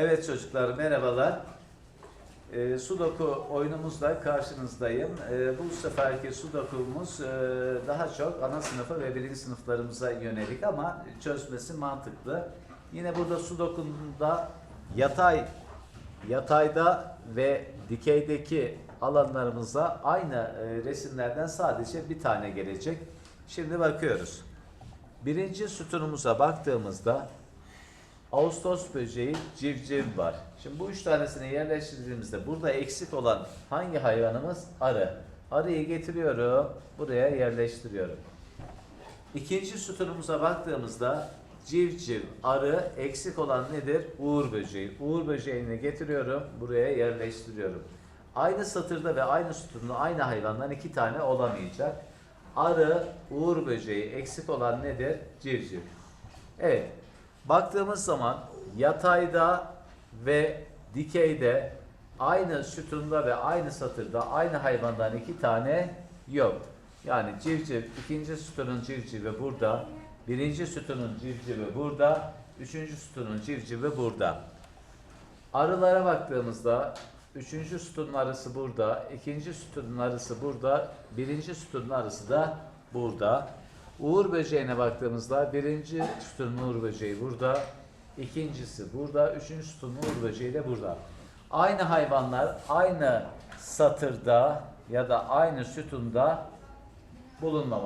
Evet çocuklar merhabalar. Ee, Sudoku oyunumuzla karşınızdayım. Ee, bu seferki Sudoku'muz e, daha çok ana sınıfı ve birinci sınıflarımıza yönelik ama çözmesi mantıklı. Yine burada Sudoku'da yatay, yatayda ve dikeydeki alanlarımıza aynı e, resimlerden sadece bir tane gelecek. Şimdi bakıyoruz. Birinci sütunumuza baktığımızda Ağustos böceği, civciv var. Şimdi bu üç tanesini yerleştirdiğimizde burada eksik olan hangi hayvanımız? Arı. Arıyı getiriyorum, buraya yerleştiriyorum. İkinci sütunumuza baktığımızda civciv, arı, eksik olan nedir? Uğur böceği. Uğur böceğini getiriyorum, buraya yerleştiriyorum. Aynı satırda ve aynı sütunda aynı hayvandan iki tane olamayacak. Arı, uğur böceği, eksik olan nedir? Civciv. Evet, baktığımız zaman yatayda ve dikeyde aynı sütunda ve aynı satırda aynı hayvandan iki tane yok. Yani civciv, ikinci sütunun civcivi burada, birinci sütunun civcivi burada, üçüncü sütunun civcivi burada. Arılara baktığımızda üçüncü sütunun arısı burada, ikinci sütunun arısı burada, birinci sütunun arısı da burada. Uğur böceğine baktığımızda birinci sütunun uğur böceği burada, ikincisi burada, üçüncü sütunun uğur böceği de burada. Aynı hayvanlar aynı satırda ya da aynı sütunda bulunmamaktadır.